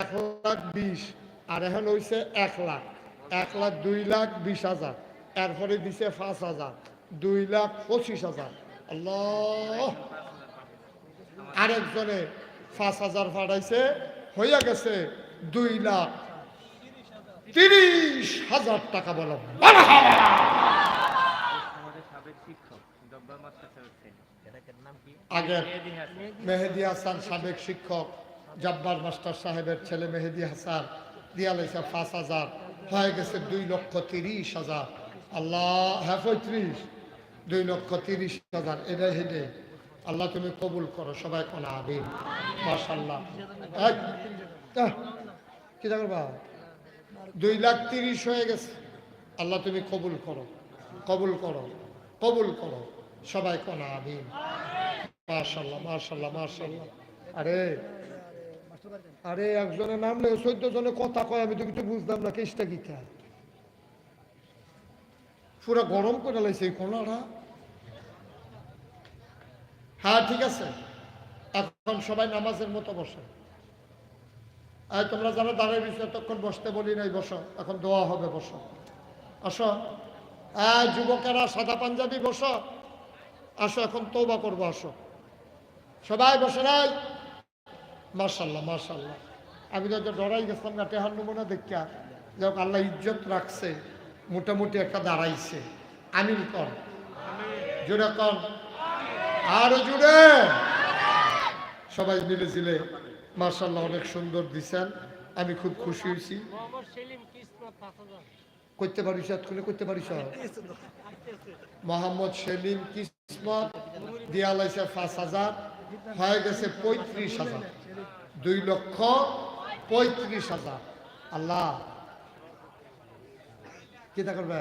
এক লাখ বিশ, আর এখন হইছে এক লাখ। এক লাখ দুই লাখ বিশ হাজার। এরপরে দিছে পাঁচ হাজার। দুই লাখ পঁচিশ হাজার। আরেকজনে পাঁচ হাজার পাঠাইছে, হইয়া গেছে দুই লাখ তিরিশ হাজার টাকা বলো। আমাদের সাবেক শিক্ষক জব্বার মাস্টার সাহেব ছিলেন এটাকে নাম কি আগে মেহেদি হাসান মেহেদি হাসান সাবেক শিক্ষক। জব্বার মাস্টার সাহেবের ছেলে মেহেদি হাসান দিয়া লাইছে পাঁচ হাজার হয়ে গেছে দুই লক্ষ তিরিশ হাজার। আল্লাহ হ্যাঁ পঁয়ত্রিশ দুই লক্ষ তিরিশ হাজার। এটাই হেঁটে আল্লাহ তুমি কবুল করো সবাই কোন আবির আহ, কি করবা দুই লাখ তিরিশ হয়ে গেছে। আল্লাহ তুমি কবুল করো কবুল করো কবুল করো সবাই কোন আবির মাশাল্লাহ মাশাল্লাহ মাশাল্লাহ আরে আরে, একজনের নাম লেগে চোদ্দ জনে কথা কয়, আমি তো কিছু বুঝলাম না, কেসটা খায় পুরো গরম করে লাইছে এই হ্যাঁ ঠিক আছে। এখন সবাই নামাজের মতো বসে। আর তোমরা যারা দাঁড়িয়ে রয়েছে তখন বসতে বলি নাই, বসো। এখন দোয়া হবে, বসো। আসো। হ্যাঁ যুবকেরা, সাদা পাঞ্জাবি বসো। আসো, এখন তৌবা করব, আসো। সবাই বসে নাই? মার্শাল্লাহ মার্শাল্লাহ আমি তো ডরাই গেছিলাম না টেহার নমুনা দেখিয়া যাক আল্লাহ ইজ্জত রাখছে মোটামুটি একটা দাঁড়াইছে। আমিন কর। জোরে কর। আরও জুড়ে সবাই মিলে ঝিলে মার্শাল্লাহ অনেক সুন্দর দিছেন। আমি খুব খুশি হয়েছি। করতে পারিস এতক্ষণে করতে পারিস? মোহাম্মদ সেলিম কিসমত দিয়া লাইছে পাঁচ হাজার হয়ে গেছে পঁয়ত্রিশ হাজার। দুই লক্ষ পঁয়ত্রিশ হাজার। আল্লাহ। কি তা করবে?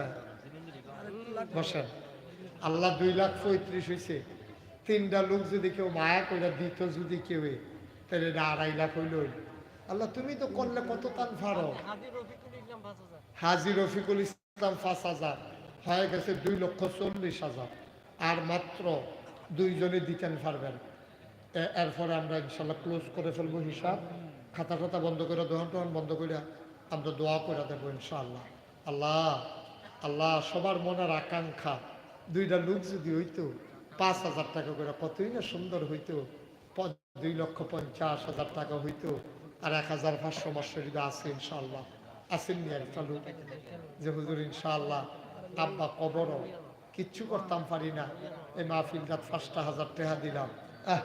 বসেন। আল্লাহ দুই লাখ পঁয়ত্রিশ হয়েছে তিনটা লোক যদি কেউ মায়া করে দিত যদি কেউ, তাহলে এটা আড়াই লাখ হইল। আল্লাহ, তুমি তো করলে কত টান ফারো? হাজির রফিকুল ইসলাম পাঁচ হাজার। হয়ে গেছে দুই লক্ষ চল্লিশ হাজার। আর মাত্র দুইজনে দিতেন পারবেন এরপরে আমরা ইনশাল্লাহ ক্লোজ করে ফেলব হিসাব। খাতা খাতা বন্ধ করে দোকান টোহান বন্ধ করে আমরা দোয়া করে দেবো ইনশাআল্লাহ। আল্লাহ আল্লাহ সবার মনের আকাঙ্ক্ষা। দুইটা লোক যদি হইতো পাঁচ হাজার টাকা করে কতই না সুন্দর হইতো। দুই লক্ষ পঞ্চাশ হাজার টাকা হইতো। আর এক হাজার পাঁচশো মাসের যদি আছে ইনশাআল্লাহ। আসেননি একটা লোক যে হুজুর ইনশাআল্লাহ আব্বা কবর কিচ্ছু করতাম পারি না। এই মাহফিল মাহফিলটা পাঁচটা হাজার টাকা দিলাম। আহ,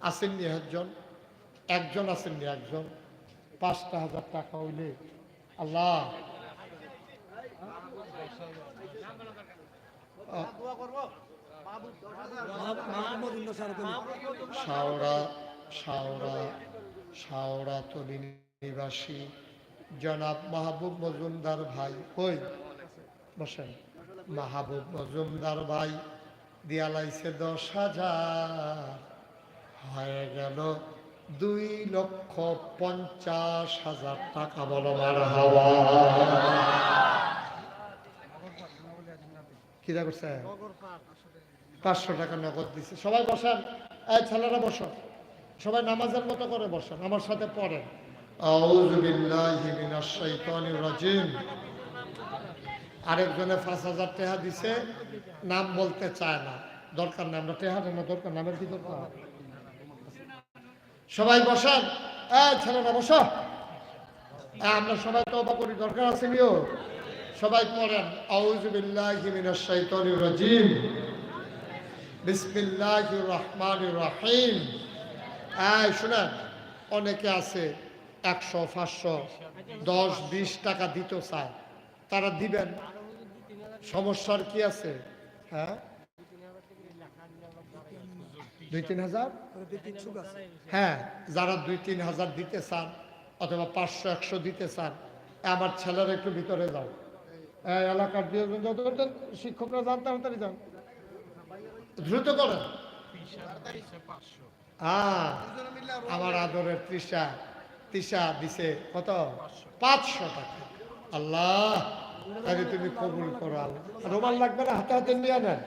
আসেননি একজন একজন আসেননি একজন পাঁচটা হাজার টাকা হইলে। আল্লাহ। আহ, শাওড়া শাওড়া শাওড়া তলি নিবাসী। জনাব মাহবুব মজুমদার ভাই কই? বসেন। মাহবুব মজুমদার ভাই দিয়ালাইছে দশ হাজার। হয়ে গেল দুই লক্ষ পঞ্চাশ হাজার টাকা বলো মার হাওয়া কিরা করছে? পাঁচশো টাকা নগদ দিছে। সবাই বসেন। এই ছেলেরা বসো। সবাই নামাজের মতো করে বসেন। আমার সাথে পড়েন। আরেকজনে পাঁচ হাজার টাকা দিছে। নাম বলতে চায় না। দরকার না আমরা টেহা না, দরকার নামের কি দরকার সবাই বসেন। ছেলেরা বসো। এই, আমরা সবাই তওবা করি দরকার আছে নিও সবাই পড়েন। আউযু বিল্লাহি মিনাশ শাইতানির রাজিম। বিসমিল্লাহির রহমানির রহিম। এই শুনেন অনেকে আছে একশো পাঁচশো দশ বিশ টাকা দিতে চায়। তারা দিবেন। সমস্যার কি আছে? হ্যাঁ? দুই তিন হাজার হ্যাঁ যারা দুই তিন হাজার দিতে চান অথবা পাঁচশো একশো দিতে চান আমার ছেলেরা একটু ভিতরে যাও। এলাকার দিয়ে শিক্ষকরা যান তাড়াতাড়ি যান। দ্রুত করেন। হ্যাঁ আমার আদরের তৃষা তৃষা দিছে কত? পাঁচশো। টাকা। আল্লাহ তাহলে তুমি কবুল করো আল্লাহ। রোমান লাগবে না হাতে হাতে নিয়ে নেন।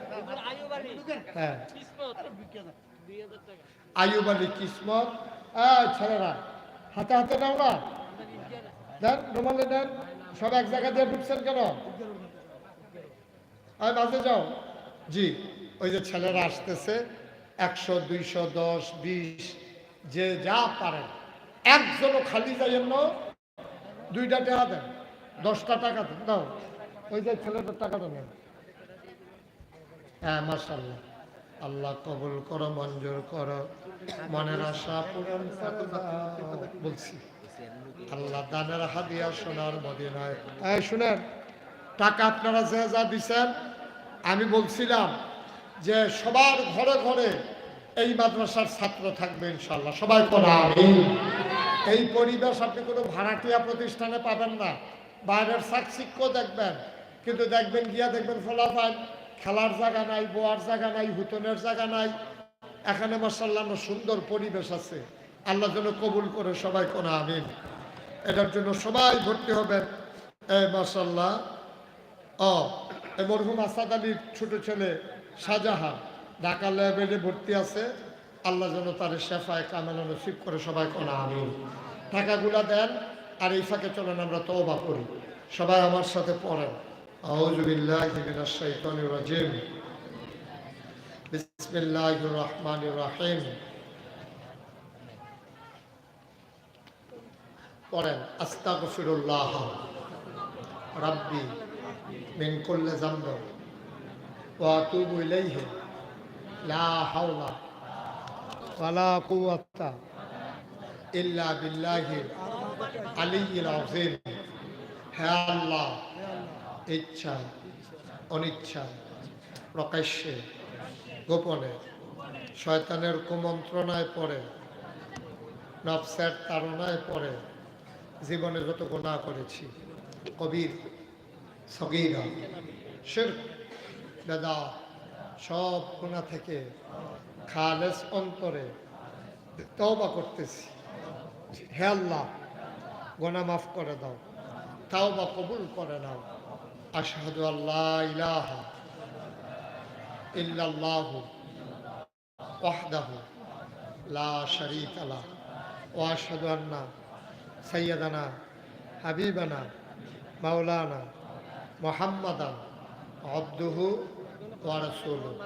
হ্যাঁ। আয়ুব আলী কিসমত। ছেলেরা, হাতে হাতে নাও না। দেন, রুমালে দেন। সব এক জায়গা দিয়ে ঢুকছেন কেন? আর মাঝে যাও। জি, ওই যে ছেলেরা আসতেছে, একশো, দুইশো, দশ, বিশ, যে যা পারেন একজনও খালি যাইয়েন না। দুইটা টাকা দেন, দশটা টাকা দেন। দাও, ওই যে ছেলেটার টাকাটা নেন হ্যাঁ মাসাল্লাহ আল্লাহ কবুল করো, মঞ্জুর করো। মনের আশা পূরণ বলছি। আল্লাহ দানের হাদিয়া সোনার মদিনায়। এই শুনেন, টাকা আপনারা যে যা দিছেন, আমি বলছিলাম যে সবার ঘরে ঘরে এই মাদ্রাসার ছাত্র থাকবে ইনশাল্লাহ সবাই আমিন। এই পরিবেশ আপনি কোনো ভাড়াটিয়া প্রতিষ্ঠানে পাবেন না। বাইরের সাকসিক্য দেখবেন, কিন্তু দেখবেন গিয়া দেখবেন ফলাফল। খেলার জায়গা নাই, বোয়ার জায়গা নাই, হুতনের জায়গা নাই। এখানে মাসাল্লাহ সুন্দর পরিবেশ আছে। আল্লাহ যেন কবুল করে সবাই কোনো আমিন। এটার জন্য সবাই ভর্তি হবেন মাসাল্লাহ ও এই মরহুম আসাদ আলীর ছোট ছেলে শাহজাহান ঢাকা ল্যাবেলে ভর্তি আছে। আল্লাহ যেন তার শেফায় কামেলা নসিব করে সবাই কোনো আমিন। টাকাগুলা দেন, আর এই ফাঁকে চলেন, আমরা তওবা করি। সবাই আমার সাথে পড়েন। আউযু বিল্লাহি মিনাশ শাইতানির রাজিম বিসমিল্লাহির রহমানির রহিম পড়েন, আস্তাগফিরুল্লাহ। রাব্বি, মিন কুল্লি যামব, ওয়া আতুবু ইলাইহি। লা হাওলা ওয়ালা কুওয়াতা ইল্লা বিল্লাহি আলিয়্যিল আযীম। হে আল্লাহ ইচ্ছা অনিচ্ছা প্রকাশ্যে, গোপনে, শয়তানের কুমন্ত্রণায় পড়ে, নফসের তাড়নায় পড়ে, জীবনে যত গুণা করেছি, কবির, সগীরা, শিরক, বেদা, সব গুণা থেকে খালেস অন্তরে তওবা করতেছি। হে আল্লাহ গোনা মাফ করে দাও, তাওবা কবুল করে নাও। আশহাদু আল্লাহ ইলাহা ইল্লাল্লাহু ওয়াহদাহু লা শারীকা লা ওয়া আশহাদু আন্না সাইয়্যিদানা, হাবিবানা, মাওলানা মুহাম্মাদান আবদুহু ওয়া রাসূলুহু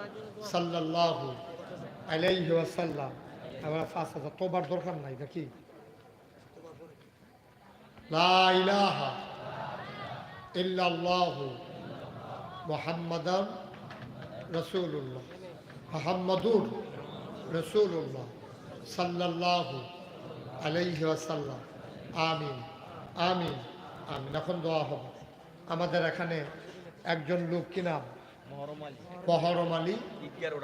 সাল্লাল্লাহু আলাইহি ওয়াসাল্লাম। আমরা হাজার তোবার দরকার নাই, নাকি? লা ইলাহা ইল্লাল্লাহু মুহাম্মাদান মুহাম্মাদুর আলাইহি আমিন আমিন আমিন। এখন দোয়া হবে। আমাদের এখানে একজন লোক কি নাম? বহরম আলী।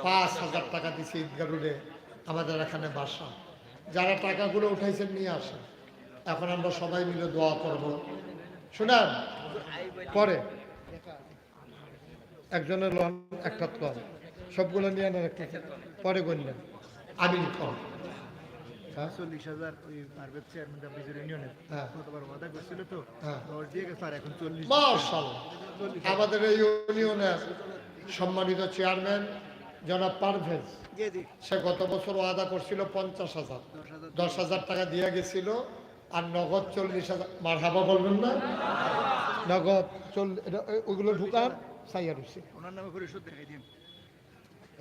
পাঁচ হাজার টাকা দিছে ঈদগা রোডে আমাদের এখানে বাসা। যারা টাকাগুলো উঠাইছেন নিয়ে আসেন। এখন আমরা সবাই মিলে দোয়া করব। শুনেন পরে। একজনের লন একটা লন সবগুলো নিয়ে আনেন একটা পরে গণলেন আমি কর হ্যাঁ? চল্লিশ হাজার ওই পারভেজ চেয়ারম্যান ডাব্লিউজির ইউনিয়নের হ্যাঁ। ওয়াদা করছিল তো। হ্যাঁ। দশ দিয়ে গেছে আর এখন চল্লিশ। আমাদের এই ইউনিয়নের সম্মানিত চেয়ারম্যান জনাব পারভেজ। সে গত বছর ওয়াদা করছিল পঞ্চাশ হাজার। দশ হাজার। দশ হাজার টাকা দিয়ে গেছিল। আর নগদ চল্লিশ হাজার মার হাবা বলবেন না? নগদ চল্লিশ ওইগুলো ঢুকান সাইয়া রয়েছে ওনার নামে পরিশোধ দেখাই দিন।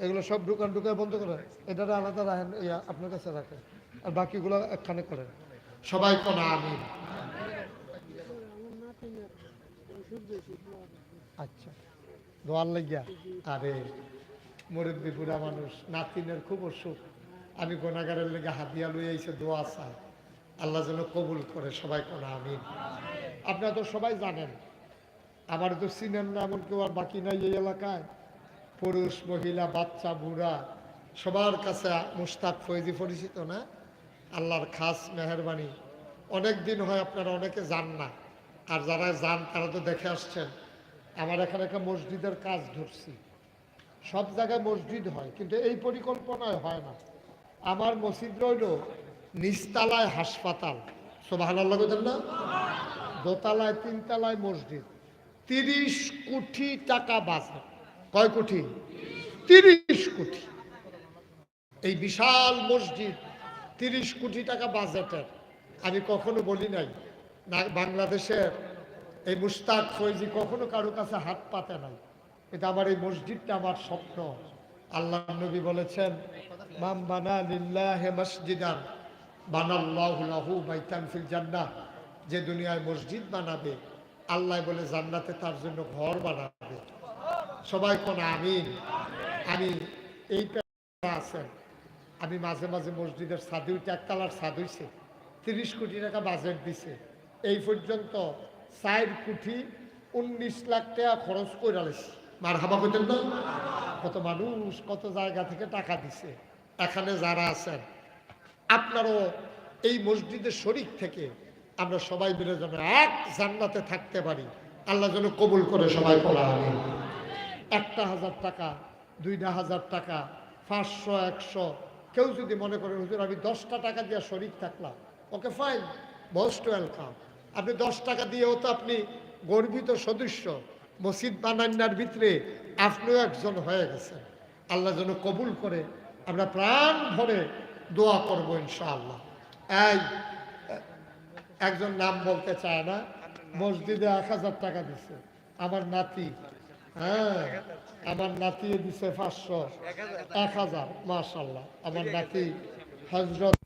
এগুলো সব ঢুকান ঢুকায় বন্ধ করেন। এটা আলাদা রাখেন ইয়া আপনার কাছে রাখেন। আর বাকিগুলো একখানে করেন। সবাই কোন আমি আচ্ছা। দোয়ার লাগিয়া। আরে মুরব্বী বুড়া মানুষ নাতিনের খুব অসুখ। আমি গোনাগারের লেগে হাতিয়া লই আইসে দোয়া চাই। আল্লাহ যেন কবুল করে সবাই কোন আমিন। আপনারা তো সবাই জানেন, আমার তো চিনেন না এমন কেউ আর বাকি নাই এই এলাকায়। পুরুষ, মহিলা, বাচ্চা, বুড়া, সবার কাছে মুস্তাক ফৈজি পরিচিত না? আল্লাহর খাস মেহরবানি। অনেক দিন হয় আপনারা অনেকে যান না, আর যারা যান তারা তো দেখে আসছেন। আমার এখানে একটা মসজিদের কাজ ধরছি। সব জায়গায় মসজিদ হয়, কিন্তু এই পরিকল্পনায় হয় না। আমার মসজিদ রইল নিচতলায় হাসপাতাল। সোভান আল্লাহ না? দোতলায়, তিনতলায় মসজিদ। তিরিশ কোটি টাকা বাজেট। কয় কোটি? তিরিশ কোটি। এই বিশাল মসজিদ, তিরিশ কোটি টাকা বাজেটের। আমি কখনো বলি নাই, না, বাংলাদেশের এই মুস্তাক ফৈজি কখনো কারও কাছে হাত পাতে নাই। এটা আমার এই মসজিদটা আমার স্বপ্ন। আল্লাহ নবী বলেছেন মাম বানা লিল্লাহে মসজিদান। বানাল্লাহু লাহু বাইতান ফিল জান্নাহ। যে দুনিয়ায় মসজিদ বানাবে, আল্লাহ বলে জান্নাতে তার জন্য ঘর বানাবে। সবাই কোন আমিন? আমি এই আছেন। আমি মাঝে মাঝে মসজিদের সাদুইটা একতলার সাদুইছে তিরিশ কোটি টাকা বাজেট দিছে। এই পর্যন্ত চার কোটি উনিশ লাখ টাকা খরচ করে আলিস মার হাবা কত মানুষ, কত জায়গা থেকে টাকা দিছে। এখানে যারা আছেন আপনারও এই মসজিদের শরিক থেকে আমরা সবাই মিলে যেন এক জান্নাতে থাকতে পারি। আল্লাহ যেন কবুল করে সবাই পড়া হবে একটা হাজার টাকা দুইটা হাজার টাকা, পাঁচশো, একশো। কেউ যদি মনে করে, হুজুর, আমি দশটা টাকা দিয়ে শরিক থাকলাম। Okay, fine, most welcome. আপনি দশ টাকা দিয়েও তো আপনি গর্বিত সদস্য মসজিদ বানান্নার ভিতরে আপনিও একজন হয়ে গেছেন। আল্লাহ যেন কবুল করে, আমরা প্রাণ ভরে দোয়া করব ইনশাআল্লাহ। এই, একজন নাম বলতে চায় না, মসজিদে এক হাজার টাকা দিছে। আমার নাতি হ্যাঁ আমার নাতি দিছে পাঁচশো। এক হাজার মাসাল্লাহ আমার নাতি হজরত